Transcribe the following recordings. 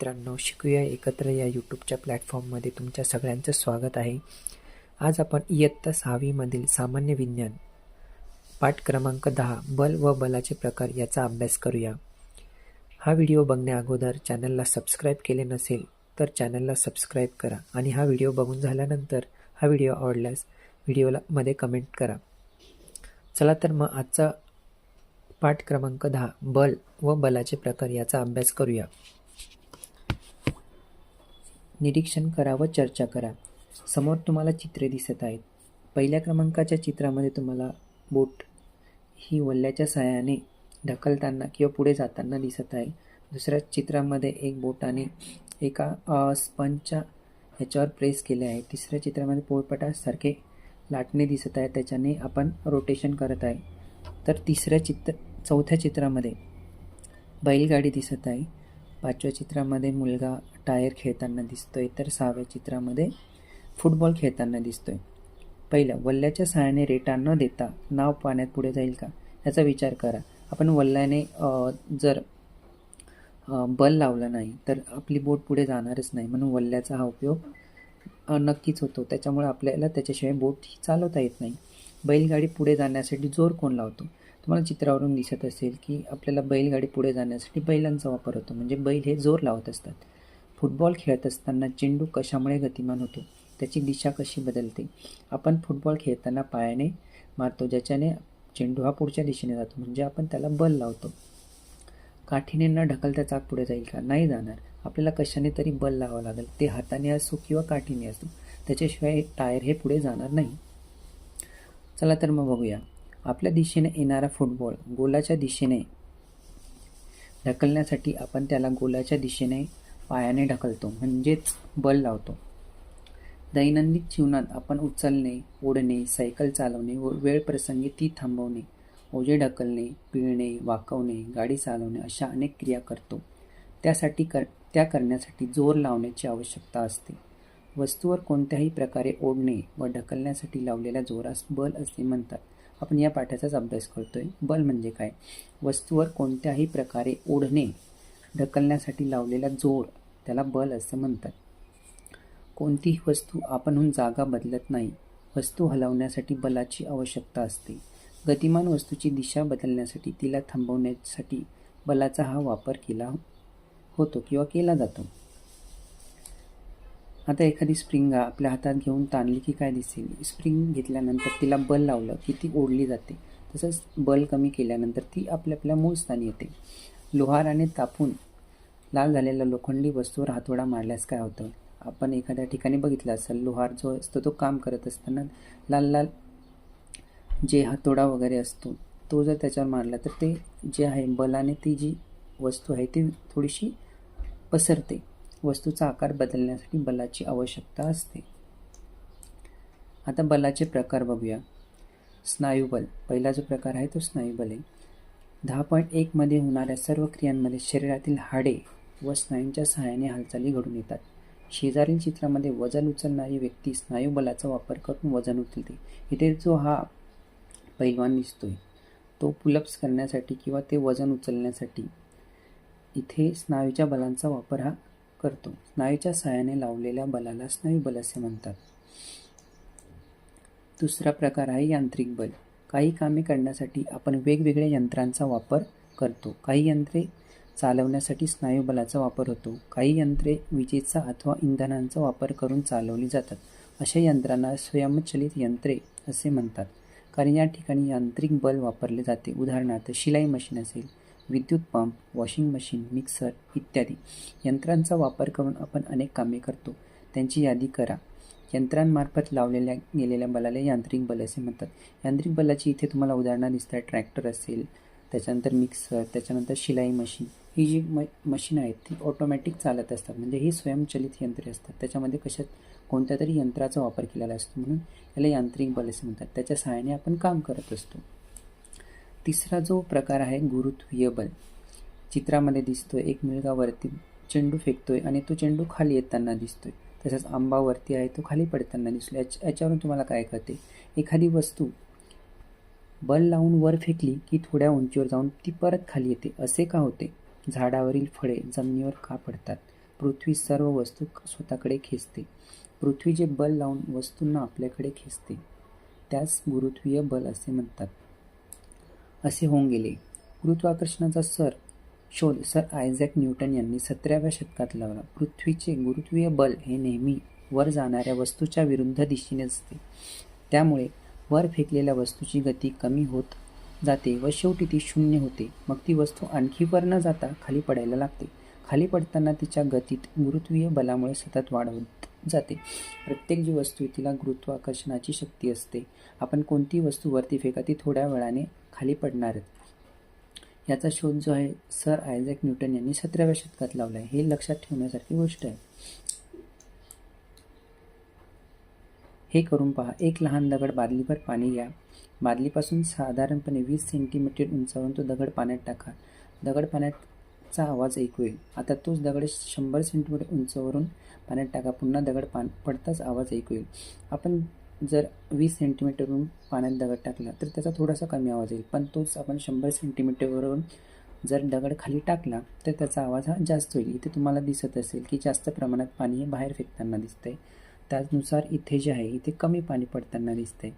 मित्रांनो शिकूया एकत्र या यूट्यूबच्या प्लॅटफॉर्ममध्ये. तुमच्या सगळ्यांचं स्वागत आहे. आज आपण इयत्ता सहावीमधील सामान्य विज्ञान पाठ क्रमांक दहा बल व बलाचे प्रकार याचा अभ्यास करूया. हा व्हिडिओ बघण्याअगोदर चॅनलला सबस्क्राईब केले नसेल तर चॅनलला सबस्क्राईब करा आणि हा व्हिडिओ बघून झाल्यानंतर हा व्हिडिओ आवडल्यास व्हिडिओला मध्ये कमेंट करा. चला तर मग आजचा पाठ क्रमांक दहा बल व बलाचे प्रकार याचा अभ्यास करूया. निरीक्षण करा व चर्चा करा. समोर तुम्हाला चित्रे दिसत आहेत. पहिल्या क्रमांकाच्या चित्रामध्ये तुम्हाला बोट ही वल्ल्याच्या सहाय्याने ढकलताना किंवा पुढे जाताना दिसत आहे. दुसऱ्या चित्रामध्ये एक बोटाने एका स्पंजच्या ह्याच्यावर प्रेस केले आहे. तिसऱ्या चित्रामध्ये पोळपटासारखे लाटणे दिसत आहे. त्याच्याने आपण रोटेशन करत आहे. तर तिसऱ्या चित्र चौथ्या चित्रामध्ये बैलगाडी दिसत आहे. पाचव्या चित्रामध्ये मुलगा टायर खेळताना दिसतोय तर सहाव्या चित्रामध्ये फुटबॉल खेळताना दिसतोय. पहिलं वल्ल्याच्या सहाय्याने रेटा न देता नाव पाण्यात पुढे जाईल का? याचा विचार करा. आपण वल्ल्याने जर बल लावला नाही तर आपली बोट पुढे जाणारच नाही. म्हणून वल्ल्याचा हा उपयोग नक्कीच होतो. त्याच्यामुळे आपल्याला त्याच्याशिवाय बोट ही चालवता येत नाही. बैलगाडी पुढे जाण्यासाठी जोर कोण लावतो? तुम्हाला चित्रावरून दिसत असेल की आपल्याला बैलगाडी पुढे जाण्यासाठी बैलांचा वापर होतो. म्हणजे बैल हे जोर लावत असतात. फुटबॉल खेळत असताना चेंडू कशामुळे गतिमान होतो? त्याची दिशा कशी बदलते? आपण फुटबॉल खेळताना पायाने मारतो ज्याच्याने चेंडू हा पुढच्या दिशेने जातो. म्हणजे आपण त्याला बल लावतो. काठीने न ढकलता चाक पुढे जाईल का? नाही जाणार. आपल्याला कशाने तरी बल लावावं लागेल. ते हाताने असो किंवा काठीने असो. त्याच्याशिवाय टायर हे पुढे जाणार नाही. चला तर मग बघूया. आपल्या दिशेने येणारा फुटबॉल गोलाच्या दिशेने ढकलण्यासाठी आपण त्याला गोलाच्या दिशेने पायाने ढकलतो म्हणजेच बल लावतो. दैनंदिन जीवनात आपण उचलणे ओढणे सायकल चालवणे व वेळ प्रसंगी ती थांबवणे ओझे ढकलणे पिळणे वाकवणे गाडी चालवणे अशा अनेक क्रिया करतो. त्यासाठी कर त्या करण्यासाठी जोर लावण्याची आवश्यकता असते. वस्तूवर कोणत्याही प्रकारे ओढणे व ढकलण्यासाठी लावलेल्या जोरास बल असे म्हणतात. आपण या पाठाचाच अभ्यास करतोय. बल म्हणजे काय? वस्तूवर कोणत्याही प्रकारे ओढणे ढकलण्यासाठी लावलेला जोर त्याला बल असं म्हणतात. कोणतीही वस्तू आपणहून जागा बदलत नाही. वस्तू हलवण्यासाठी बलाची आवश्यकता असते. गतिमान वस्तूची दिशा बदलण्यासाठी तिला थांबवण्यासाठी बलाचा हा वापर केला होतो किंवा केला जातो. आता एखादी स्प्रिंग आपल्या हातात घेऊन ताणली की काय दिसेल? स्प्रिंग घेतल्यानंतर तिला बल लावलं की ती ओढली जाते. तसंच बल कमी केल्यानंतर ती आपल्या आपल्या मूळ स्थानी येते. लोहाराने तापून लाल झालेल्या लोखंडी वस्तूवर हातोडा मारल्यास काय होतं? आपण एखाद्या ठिकाणी बघितलं असेल लोहार जो असतो तो काम करत असताना लाल लाल जे हातोडा वगैरे असतो तो जर त्याच्यावर मारला तर ते जे आहे बलाने ती जी वस्तू आहे ती थोडीशी पसरते. वस्तूचा आकार बदलण्यासाठी बलाची आवश्यकता असते. आता बलाचे प्रकार बघूया. स्नायूबल पहिला जो प्रकार आहे तो स्नायूबल आहे. दहा पॉईंट एकमध्ये होणाऱ्या सर्व क्रियांमध्ये शरीरातील हाडे व स्नायूंच्या सहाय्याने हालचाली घडून येतात. शेजारील चित्रामध्ये वजन उचलणारी व्यक्ती स्नायूबलाचा वापर करून वजन उचलते. इथे जो हा पैलवान दिसतोय तो पुलप्स करण्यासाठी किंवा ते वजन उचलण्यासाठी इथे स्नायूच्या बलांचा वापर हा करतो. स्नायूच्या सहाय्याने लावलेल्या बलाला स्नायुबल असे म्हणतात. दुसरा प्रकार आहे यांत्रिक बल. काही कामे करण्यासाठी आपण वेगवेगळ्या यंत्रांचा वापर करतो. काही यंत्रे चालवण्यासाठी स्नायूबलाचा वापर होतो. काही यंत्रे विजेचा अथवा इंधनांचा वापर करून चालवली जातात. अशा यंत्रांना स्वयंचलित यंत्रे असे म्हणतात. कारण या ठिकाणी यांत्रिक बल वापरले जाते. उदाहरणार्थ शिलाई मशीन असेल विद्युत पंप वॉशिंग मशीन मिक्सर इत्यादी यंत्रांचा वापर करून आपण अनेक कामे करतो. त्यांची यादी करा. यंत्रांमार्फत लावलेल्या गेलेल्या बलाला यांत्रिक बल असे म्हणतात. यांत्रिक बलाची इथे तुम्हाला उदाहरणं दिसतात. ट्रॅक्टर असेल त्याच्यानंतर मिक्सर त्याच्यानंतर शिलाई मशीन. ही जी म मशीन आहेत ती ऑटोमॅटिक चालत असतात. म्हणजे ही स्वयंचलित यंत्रे असतात. त्याच्यामध्ये कशात कोणत्या तरी यंत्राचा वापर केलेला असतो म्हणून याला यांत्रिक बल असे म्हणतात. त्याच्या सहाय्याने आपण काम करत असतो. तिसरा जो प्रकार आहे गुरुत्वीय बल चित्रामध्ये दिसतोय एक मुलगा वरती चेंडू फेकतोय आणि तो चेंडू खाली येताना दिसतोय. तसंच आंबा वरती आहे तो खाली पडताना दिसतो याच याच्यावरून तुम्हाला काय कळते? एखादी वस्तू बल लावून वर फेकली की थोड्या उंचीवर जाऊन ती परत खाली येते. असे का होते? झाडावरील फळे जमिनीवर का पडतात? पृथ्वी सर्व वस्तू स्वतःकडे खेचते. पृथ्वी जे बल लावून वस्तूंना आपल्याकडे खेचते त्यास गुरुत्वीय बल असे म्हणतात. असे होऊन गेले. गुरुत्वाकर्षणाचा सर शोध सर आयझॅक न्यूटन यांनी सतराव्या शतकात लावला. पृथ्वीचे गुरुत्वीय बल हे नेहमी वर जाणाऱ्या वस्तूच्या विरुद्ध दिशेने असते. त्यामुळे वर फेकलेल्या वस्तूची गती कमी होत जाते व शेवटी ती शून्य होते. मग ती वस्तू आणखी वर न जाता खाली पडायला लागते. खाली पडताना तिच्या गतीत गुरुत्वीय बलामुळे सतत वाढ होत जाते. प्रत्येक जी वस्तू आहे तिला गुरुत्वाकर्षणाची शक्ती असते. आपण कोणती वस्तू वरती फेका ती थोड्या वेळाने खाली पडणार आहेत. याचा शोध जो आहे सर आयझॅक न्यूटन यांनी सतराव्या शतकात लावला आहे. हे लक्षात ठेवण्यासारखी गोष्ट आहे. हे करून पहा. एक लहान दगड बादलीभर पाणी घ्या. बादलीपासून साधारणपणे वीस सेंटीमीटर उंचावरून तो दगड पाण्यात टाका. दगड पाण्याचा आवाज ऐकू येईल. आता तोच दगड शंभर सेंटीमीटर उंचावरून पाण्यात टाका. पुन्हा दगड पान पडताच आवाज ऐकू येईल. आपण जर वीस सेंटीमीटरवरून पाण्यात दगड टाकला तर त्याचा थोडासा कमी आवाज येईल. पण तोच आपण शंभर सेंटीमीटरवरून जर दगड खाली टाकला तर त्याचा आवाज हा जास्त होईल. इथे तुम्हाला दिसत असेल की जास्त प्रमाणात पाणी हे बाहेर फेकताना दिसतंय. त्याचनुसार इथे जे आहे इथे कमी पाणी पडताना दिसतंय.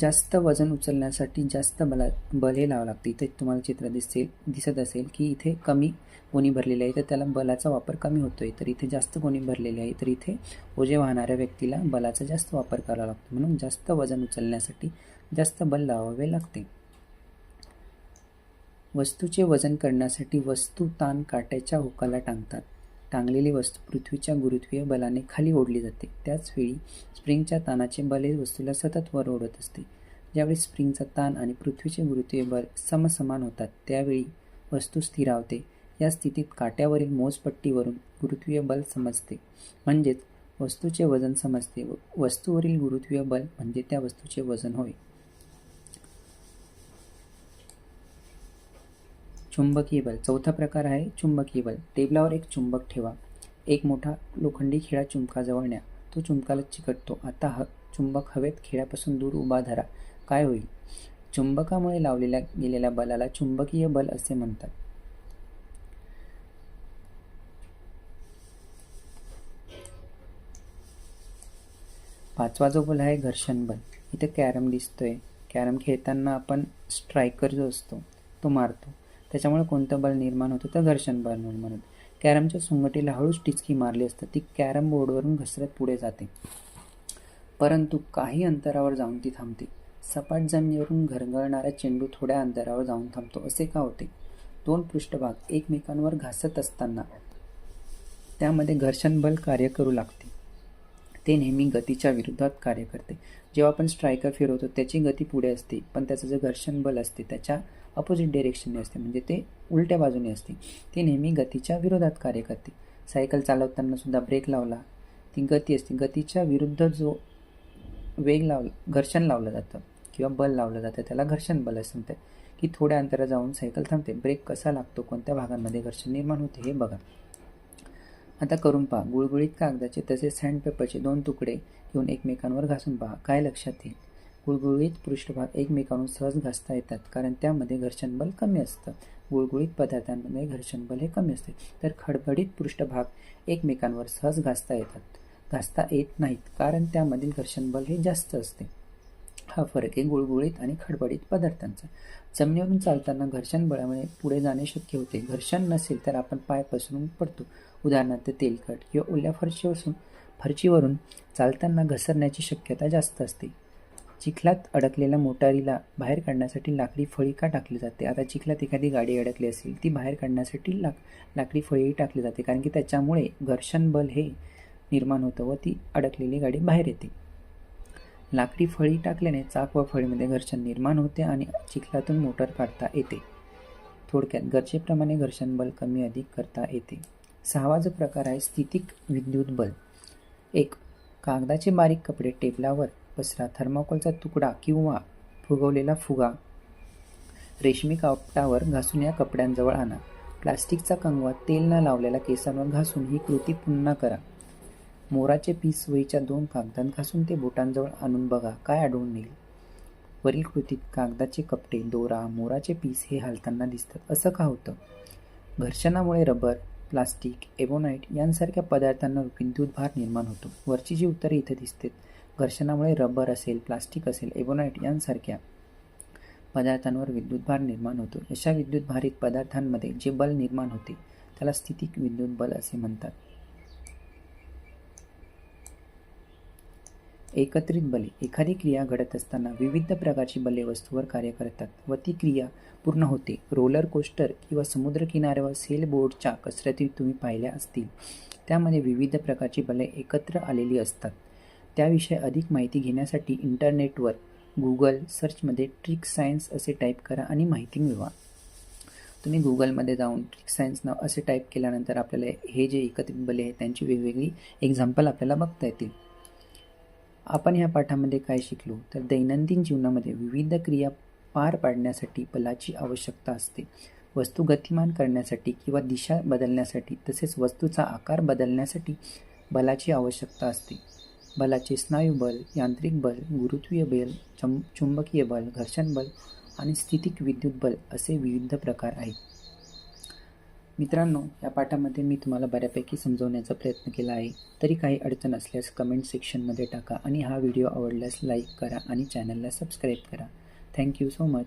जास्त वजन उचलण्यासाठी जास्त बला बल हे लावावं लागते. इथे तुम्हाला चित्र दिसेल दिसत असेल की इथे कमी कोणी भरलेले आहे तर त्याला बलाचा वापर कमी होतोय. तर इथे जास्त कोणी भरलेले आहे तर इथे ओझे वाहणाऱ्या व्यक्तीला बलाचा जास्त वापर करावा लागतो. म्हणून जास्त वजन उचलण्यासाठी जास्त बल लावावे लागते. वस्तूचे वजन करण्यासाठी वस्तू ताण काट्याच्या हुकाला टांगतात. टांगलेली वस्तू पृथ्वीच्या गुरुत्वीय बलाने खाली ओढली जाते. त्याचवेळी स्प्रिंगच्या ताणाचे बले वस्तूला सतत वर ओढत असते. ज्यावेळी स्प्रिंगचा ताण आणि पृथ्वीचे गुरुत्वीय बल समसमान होतात त्यावेळी वस्तू स्थिरावते या स्थितीत काट्यावरील मोजपट्टीवरून गुरुत्वीय बल समजते. म्हणजेच वस्तूचे वजन समजते. वस्तूवरील गुरुत्वीय बल म्हणजे त्या वस्तूचे वजन होय. चुंबकीय बल. चौथा प्रकार आहे चुंबकीय बल. टेबलावर एक चुंबक ठेवा. एक मोठा लोखंडी खिळा चुंबकाजवळ न्या. तो चुंबकाला चिकटतो. आता ह चुंबक हवेत खिळ्यापासून दूर उभा धरा. काय होईल? चुंबकामुळे लावलेल्या गेलेल्या बलाला चुंबकीय बल असे म्हणतात. पाचवा जो बल आहे घर्षण बल. इथे कॅरम दिसतोय. कॅरम खेळताना आपण स्ट्रायकर जो असतो तो मारतो. त्याच्यामुळे कोणतं बल निर्माण होतं? तर घर्षण बल निर्माण होतं कॅरमच्या सुंगटीला हळूच टिचकी मारली असतं. ती कॅरम बोर्डवरून घसरत पुढे जाते. परंतु काही अंतरावर जाऊन ती थांबते. सपाट जमिनीवरून घरघळणारा चेंडू थोड्या अंतरावर जाऊन थांबतो. असे का होते? दोन पृष्ठभाग एकमेकांवर घासत असताना त्यामध्ये घर्षण बल कार्य करू लागते. ते नेहमी गतीच्या विरोधात कार्य करते. जेव्हा आपण स्ट्रायकर फिरवतो त्याची गती पुढे असते. पण त्याचं जे घर्षण बल असते त्याच्या अपोजिट डिरेक्शनने असते. म्हणजे ते उलट्या बाजूने असते. ते नेहमी गतीच्या विरोधात कार्य करते. सायकल चालवताना सुद्धा ब्रेक लावला. ती गती असते. गतीच्या विरुद्ध जो वेग लावला घर्षण लावलं जातं किंवा बल लावलं जातं त्याला घर्षण बल असं म्हणतात. की थोड्या अंतरा जाऊन सायकल थांबते. ब्रेक कसा लागतो? कोणत्या भागांमध्ये घर्षण निर्माण होते? हे बघा. आता करून पहा. गुळगुळीत कागदाचे तसेच सँडपेपरचे दोन तुकडे घेऊन एकमेकांवर घासून पहा. काय लक्षात येईल? गुळगुळीत पृष्ठभाग एकमेकांवर सहज घासता येतात कारण त्यामध्ये घर्षण बल कमी असतं. गुळगुळीत पदार्थांमध्ये घर्षण बल हे कमी असते तर खडबडीत पृष्ठभाग एकमेकांवर सहज घासता येतात. घासता येत नाहीत कारण त्यामधील घर्षण बल हे जास्त असते. हा फरक आहे गुळगुळीत आणि खडबडीत पदार्थांचा. जमिनीवरून चालताना घर्षण बळामुळे पुढे जाणे शक्य होते. घर्षण नसेल तर आपण पाय पसरून पडतो. उदाहरणार्थ तेलकट किंवा ओल्या फरशीवरून फरशीवरून चालताना घसरण्याची शक्यता जास्त असते. चिखलात अडकलेल्या मोटारीला बाहेर काढण्यासाठी लाकडी फळी का टाकली जाते? आता चिखलात एखादी गाडी अडकली असेल ती बाहेर काढण्यासाठी लाक लाकडी फळी टाकली जाते कारण की त्याच्यामुळे घर्षण बल हे निर्माण होतं व ती अडकलेली गाडी बाहेर येते. लाकडी फळी टाकल्याने चाक व फळीमध्ये घर्षण निर्माण होते आणि चिखलातून मोटर काढता येते. थोडक्यात गरजेप्रमाणे घर्षण बल कमी अधिक करता येते. सहावा जो प्रकार आहे स्थितिक विद्युत बल. एक कागदाचे बारीक कपडे टेबलावर पसरा थर्माकोलचा तुकडा किंवा फुगवलेला फुगा. रेशमी कापटावर घासून या कपड्यांजवळ आणा. प्लास्टिकचा कंगवा तेल न लावलेल्या केसांवर घासून ही कृती पुन्हा करा. मोराचे पीस वहीच्या दोन कागदांत घासून ते बोटांजवळ आणून बघा काय आढळून येईल. वरील कृतीत कागदाचे कपडे दोरा मोराचे पीस हे हालताना दिसतात असं का होतं? घर्षणामुळे रबर प्लास्टिक एबोनाईट यांसारख्या पदार्थांना विद्युत भार निर्माण होतो. वरची जी उत्तरे इथे दिसतात घर्षणामुळे रबर असेल प्लास्टिक असेल एबोनाईट यांसारख्या पदार्थांवर विद्युत भार निर्माण होतो. अशा विद्युतभारित पदार्थांमध्ये जे बल निर्माण होते त्याला स्थितिक विद्युत बल असे म्हणतात. एकत्रित बले. एखादी क्रिया घडत असताना विविध प्रकारची बले वस्तूवर कार्य करतात. व ती क्रिया पूर्ण होते. रोलर कोस्टर किंवा समुद्रकिनाऱ्यावर सेल बोर्डच्या कसरती तुम्ही पाहिल्या असतील. त्यामध्ये विविध प्रकारची बले एकत्र आलेली असतात. त्याविषयी अधिक माहिती घेण्यासाठी इंटरनेटवर गुगल सर्चमध्ये ट्रिक सायन्स असे टाईप करा आणि माहिती मिळवा. तुम्ही गुगलमध्ये जाऊन ट्रिक सायन्स नाव असे टाईप केल्यानंतर आपल्याला हे जे एकत्रित बले आहेत त्यांची वेगवेगळी एक्झाम्पल आपल्याला बघता येतील. आपण ह्या पाठामध्ये काय शिकलो? तर दैनंदिन जीवनामध्ये विविध क्रिया पार पाडण्यासाठी बलाची आवश्यकता असते. वस्तू गतिमान करण्यासाठी किंवा दिशा बदलण्यासाठी तसेच वस्तूचा आकार बदलण्यासाठी बलाची आवश्यकता असते. बलाचे स्नायुबल यांत्रिक बल गुरुत्वीय बल चम चुंबकीय बल घर्षण बल आणि स्थितिक विद्युत बल असे विविध प्रकार आहेत. मित्रांनो या पाठामध्ये मी तुम्हाला बऱ्यापैकी समजवण्याचा प्रयत्न केला आहे. तरी काही अडचण असल्यास कमेंट सेक्शनमध्ये टाका आणि हा व्हिडिओ आवडल्यास लाईक करा आणि चॅनलला सबस्क्राईब करा. Thank you so much